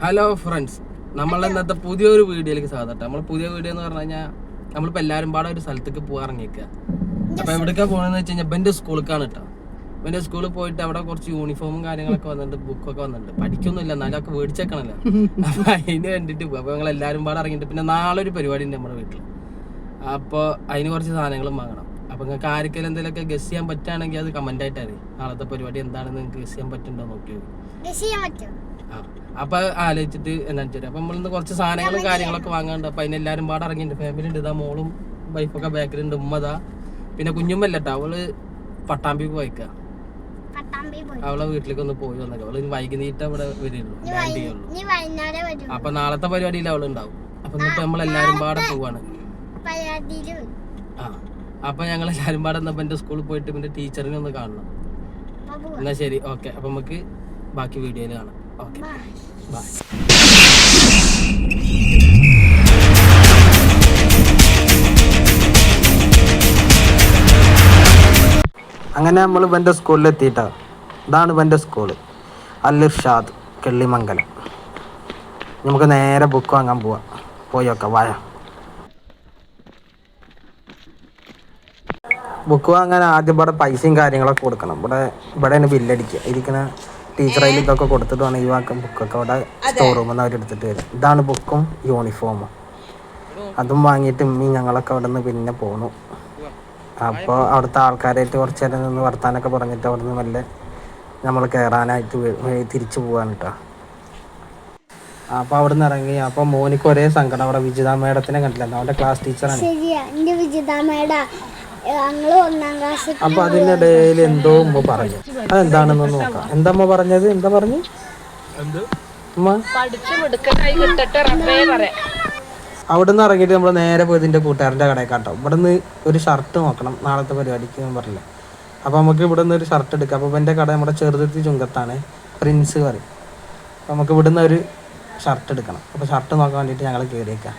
Hello friends നമ്മൾ ഇന്നത്തെ പുതിയൊരു വീഡിയോയിലേക്ക് സ്വാഗതം. നമ്മൾ പുതിയ വീഡിയോ എന്ന് പറഞ്ഞു കഴിഞ്ഞാൽ നമ്മളിപ്പോൾ എല്ലാവരും പാടെ ഒരു സ്ഥലത്തേക്ക് പോകാൻ ഇറങ്ങിക്കുക അപ്പോൾ എവിടേക്കാ പോകണമെന്ന് വെച്ച് കഴിഞ്ഞാൽ ബെന്റെ സ്കൂളിലേക്കാണ് കേട്ടോ. ബെന്റെ സ്കൂളിൽ പോയിട്ട് അവിടെ കുറച്ച് യൂണിഫോമും കാര്യങ്ങളൊക്കെ വന്നിട്ടുണ്ട് ബുക്കൊക്കെ വന്നിട്ടുണ്ട്. പഠിക്കൊന്നുമില്ല എന്നാലും ഒക്കെ മേടിച്ചേക്കണല്ലോ. അപ്പോൾ അതിന് വേണ്ടിയിട്ട് പോകും അപ്പോൾ ഞങ്ങൾ എല്ലാവരും പാടെ ഇറങ്ങിയിട്ട് പിന്നെ നാളെ ഒരു പരിപാടി ഉണ്ട് നമ്മുടെ വീട്ടിൽ അപ്പോൾ അതിന് കുറച്ച് സാധനങ്ങളും വാങ്ങണം. അപ്പോൾ നിങ്ങൾക്ക് ആർക്കെങ്കിലും എന്തെങ്കിലുമൊക്കെ ഗസ് ചെയ്യാൻ പറ്റുകയാണെങ്കിൽ അത് കമന്റ് ആയിട്ട് അറിയും. നാളത്തെ പരിപാടി എന്താണെന്ന് നിങ്ങൾക്ക് ഗസ് ചെയ്യാൻ പറ്റുന്നുണ്ടോ നോക്കി അപ്പൊ ആലോചിച്ചിട്ട് എന്താ വെച്ചാൽ അപ്പൊ നമ്മളിന്ന് കുറച്ച് സാധനങ്ങളും കാര്യങ്ങളൊക്കെ വാങ്ങാണ്ട് അപ്പൊ അതിനെല്ലാരും പാടെ ഇറങ്ങിയിട്ടുണ്ട് ഫാമിലി ഉണ്ട് ഇതാ മോളും വൈഫൊക്കെ ബാക്കിലുണ്ട് ഉമ്മതാ പിന്നെ കുഞ്ഞുമ്മല്ലട്ടോ അവൾ പട്ടാമ്പി പോയിക്ക അവളെ വീട്ടിലേക്ക് ഒന്ന് പോയി വന്നേ അവൾ വൈകുന്നേരിട്ട് വൈകുന്നേരം അവിടെ വരുള്ളൂ ലാൻഡ് ചെയ്യുള്ളൂ. അപ്പൊ നാളത്തെ പരിപാടിയിൽ അവൾ ഉണ്ടാവും അപ്പൊ ഇന്നിപ്പോ നമ്മളെല്ലാരും പാടെ പോവാണ്. ആ അപ്പൊ ഞങ്ങൾ എല്ലാരും പാടെ എന്നപ്പോ എന്റെ സ്കൂളിൽ പോയിട്ട് പിന്നെ ടീച്ചറിനെ ഒന്ന് കാണണം. എന്നാ ശരി ഓക്കെ അപ്പൊ നമുക്ക് ബാക്കി വീഡിയോയിൽ കാണാം. ഓക്കെ. Bye. ബൈ അങ്ങനെ നമ്മൾ ഇവന്റെ സ്കൂളിൽ എത്തിയിട്ടാ ഇതാണ് ഇവന്റെ സ്കൂൾ. അല്ലിർഷാദ് കെള്ളിമംഗലം. നമുക്ക് നേരെ ബുക്ക് വാങ്ങാൻ പോവാം. പോയി നോക്കാം വായ ബുക്ക് വാങ്ങാൻ ആദ്യം ഇവിടെ പൈസയും കാര്യങ്ങളൊക്കെ കൊടുക്കണം. ഇവിടെ ഇവിടെയാണ് ബില്ലടിക്കുക ടീച്ചറയിൽ ഇതൊക്കെ കൊടുത്തിട്ട് വേണം ഈ വാക്കം ബുക്കൊക്കെ അവിടെ സ്റ്റോർ റൂമിൽ നിന്ന് അവർ എടുത്തിട്ട് വരും. ഇതാണ് ബുക്കും യൂണിഫോമും അതും വാങ്ങിയിട്ട് ഇമ്മി ഞങ്ങളൊക്കെ അവിടെ നിന്ന് പിന്നെ. പോണു അപ്പോൾ അവിടുത്തെ ആൾക്കാരായിട്ട് കുറച്ച് നേരം നിന്ന് വർത്താനൊക്കെ പറഞ്ഞിട്ട് അവിടെ നിന്ന് മെല്ലെ നമ്മൾ കയറാനായിട്ട് തിരിച്ചു പോകാൻ കേട്ടോ അപ്പോൾ അവിടെ നിന്ന് ഇറങ്ങി. അപ്പോൾ മോനിക്ക് ഒരേ സങ്കടം. അവിടെ വിജിത മേഡത്തിനെ കണ്ടില്ല. അവന്റെ ക്ലാസ് ടീച്ചറാണ് അപ്പൊ അതിനിടയിൽ എന്തോ ഉമ്മ പറഞ്ഞു. അതെന്താണെന്ന് നോക്കാം. എന്താ അമ്മ പറഞ്ഞത്? എന്താ പറഞ്ഞു? അവിടെ നിന്ന് ഇറങ്ങിയിട്ട് നമ്മൾ നേരെ പോയത് ഇതിന്റെ കൂട്ടുകാരന്റെ കടയിൽ കാട്ടോ ഇവിടെ നിന്ന് ഒരു ഷർട്ട് നോക്കണം. നാളത്തെ പരിപാടിക്ക് ഞാൻ പറഞ്ഞില്ല. അപ്പോൾ നമുക്ക് ഇവിടെ നിന്ന് ഒരു ഷർട്ട് എടുക്കാം. അപ്പോൾ എന്റെ കട നമ്മുടെ ചെറുതുരുത്തി ചുങ്കത്താണ്. പ്രിൻസ് പറയും. അപ്പോൾ നമുക്ക് ഇവിടെ നിന്ന് ഒരു ഷർട്ട് എടുക്കണം. അപ്പോൾ ഷർട്ട് നോക്കാൻ വേണ്ടിയിട്ട് ഞങ്ങൾ കയറിയേക്കാം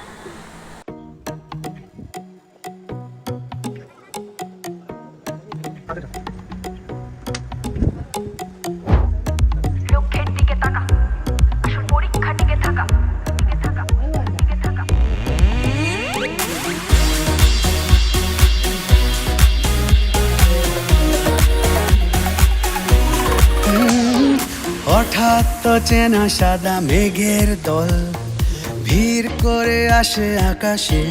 হঠাৎ তো চেনা সাদা মেঘের দল ভিড় করে আসে আকাশে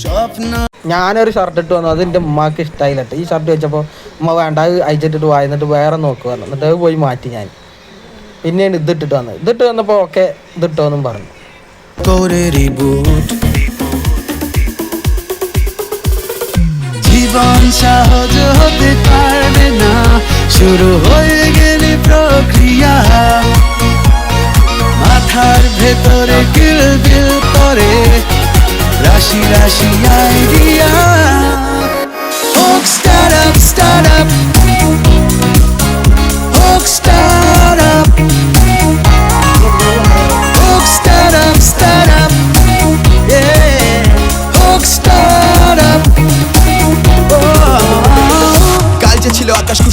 സ്വപ്ന ഞാനൊരു ഷർട്ട് ഇട്ട് വന്നു അത് എൻ്റെ ഉമ്മാക്ക് ഇഷ്ടമായില്ല കേട്ടോ ഈ ഷർട്ട് വെച്ചപ്പോൾ ഉമ്മ വേണ്ട അത് അയച്ചിട്ടിട്ട് വായി എന്നിട്ട് വേറെ നോക്കുക പറഞ്ഞു എന്നിട്ട് അത് പോയി മാറ്റി ഞാൻ പിന്നെയാണ് ഇതിട്ടിട്ട് വന്നത് ഇതിട്ട് വന്നപ്പോൾ ഓക്കെ ഇതിട്ടോന്നും പറഞ്ഞു করে রিবুট জীবন সহজ হতে পারবে না শুরু Là xinh?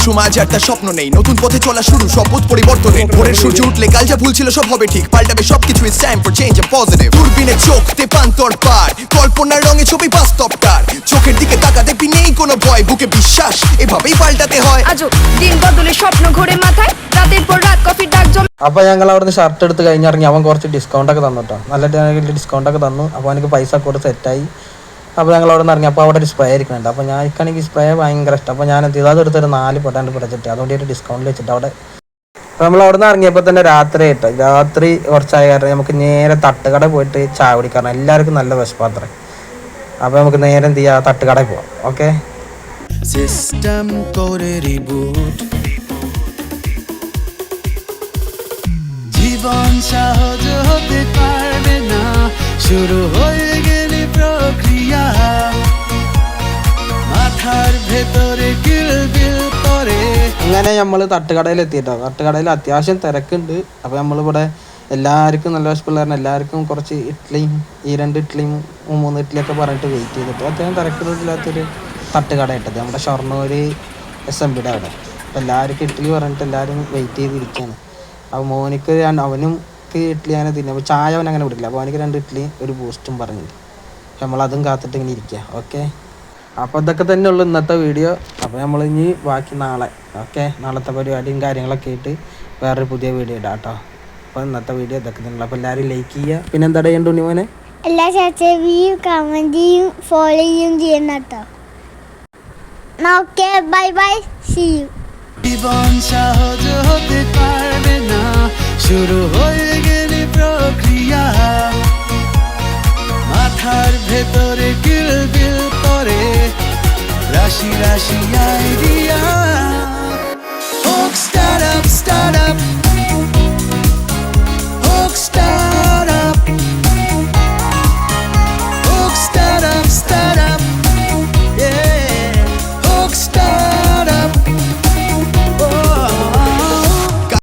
ছিল আকাশ কুসুম আজ আর তার স্বপ্ন নেই নতুন পথে চলা শুরু শপথ পরিবর্তনের ভোরের সূর্য উঠলে কাল যা ভুল ছিল সব হবে ঠিক পাল্টাবে সবকিছু it's time for change A positive দূরবীনে চোখ তেপান্তর পার কল্পনার রঙে ছবি বাস্তবটার চোখের দিকে তাকাতে পি নেই কোনো ভয় বুকে বিশ্বাস এভাবেই পাল্টাতে হয় আজও দিন বদলে স্বপ্ন ঘোরে মাথায় রাতের পর রাত কফির ডাক জমে അപ്പോൾ ഞങ്ങൾ അവിടുന്ന് ഷർട്ട് എടുത്ത് കഴിഞ്ഞിറങ്ങി അവൻ കുറച്ച് ഡിസ്കൗണ്ട് ഒക്കെ തന്നു കേട്ടോ നല്ല ഡിസ്കൗണ്ട് ഒക്കെ തന്നു അപ്പോൾ എനിക്ക് പൈസ കൊടുത്ത് സെറ്റായി അപ്പോൾ ഞങ്ങൾ അവിടെ നിന്ന് ഇറങ്ങി അപ്പോൾ അവിടെ ഒരു സ്പ്രേ ഇരിക്കുന്നുണ്ട് അപ്പോൾ ഞാൻ എനിക്കാണെങ്കിൽ സ്പ്രേ ഭയങ്കര ഇഷ്ടം അപ്പോൾ ഞാൻ എന്ത് ചെയ്തു അതെടുത്തൊരു നാല് പൊട്ടാണ്ട് പിടച്ചിട്ട് അതുകൊണ്ട് ഒരു ഡിസ്കൗണ്ട് വെച്ചിട്ട് അവിടെ അപ്പോൾ നമ്മൾ അവിടെ നിന്ന് ഇറങ്ങിയപ്പോൾ തന്നെ രാത്രി കേട്ടോ രാത്രി കുറച്ചായ കാരണം നമുക്ക് നേരെ തട്ടുകട പോയിട്ട് ചായ കുടിക്കണം എല്ലാവർക്കും നല്ല വിശപ്പാത്രേ അപ്പോൾ നമുക്ക് നേരെ എന്ത് ചെയ്യാം തട്ടുകടയിൽ പോവാം ഓക്കെ সিস্টেম করে রিবুট জীবন সহজ হতে পারবে না শুরু হয়ে അങ്ങനെ നമ്മൾ തട്ടുകടയിൽ എത്തിയിട്ടോ തട്ടുകടയിൽ അത്യാവശ്യം തിരക്കുണ്ട്. അപ്പോൾ നമ്മളിവിടെ എല്ലാവർക്കും നല്ല പിള്ളേരുടെ എല്ലാവർക്കും കുറച്ച് ഇഡ്ഡലിയും ഈ രണ്ട് ഇഡ്ഡലിയും മൂന്ന് ഇഡ്ഡലിയൊക്കെ പറഞ്ഞിട്ട് വെയിറ്റ് ചെയ്തിട്ട് അത്യാവശ്യം തിരക്കില്ലാത്തൊരു തട്ടുകട ഇട്ടത് നമ്മുടെ ഷൊർണൂർ എസ് എം പിയുടെ അവിടെ. അപ്പോൾ എല്ലാവർക്കും ഇഡ്ഡലി പറഞ്ഞിട്ട് എല്ലാവരും വെയിറ്റ് ചെയ്തിരിക്കുകയാണ് അപ്പോൾ മോനിക്ക് അവനും ഇഡ്ലി അങ്ങനെ തിന്നു അപ്പോൾ ചായ അവൻ അങ്ങനെ വിടില്ല. അപ്പോൾ അവനക്ക് രണ്ട് ഇഡ്ഡലി ഒരു ബൂസ്റ്റും പറഞ്ഞിട്ടുണ്ട്. അപ്പോൾ നമ്മളതും കാത്തിട്ട് ഇങ്ങനെ ഇരിക്കുക ഓക്കെ അപ്പൊ ഇതൊക്കെ തന്നെ ഉള്ളു ഇന്നത്തെ വീഡിയോ അപ്പൊ നമ്മൾ ഇനി ബാക്കി നാളെ ഓക്കെ നാളത്തെ പരിപാടിയും കാര്യങ്ങളൊക്കെ ആയിട്ട് വേറൊരു പുതിയ വീഡിയോ ഇടാം കേട്ടോ. അപ്പൊ ഇന്നത്തെ വീഡിയോ ഇതൊക്കെ തന്നെ അപ്പൊ എല്ലാരും ലൈക്ക് ചെയ്യുക. പിന്നെ എന്താ ചെയ്യണ്ടു മോനെ? എല്ലാ ചർച്ചയും കമന്റ് ചെയ്യും ഫോളോ ചെയ്യും ചെയ്യണം കേട്ടോ. Okay, bye bye. See জীবন সহজ হতে পারবে না শুরু হয়ে গেলে প্রক্রিয়া মাথার ভেতরে গিল 只要心爱的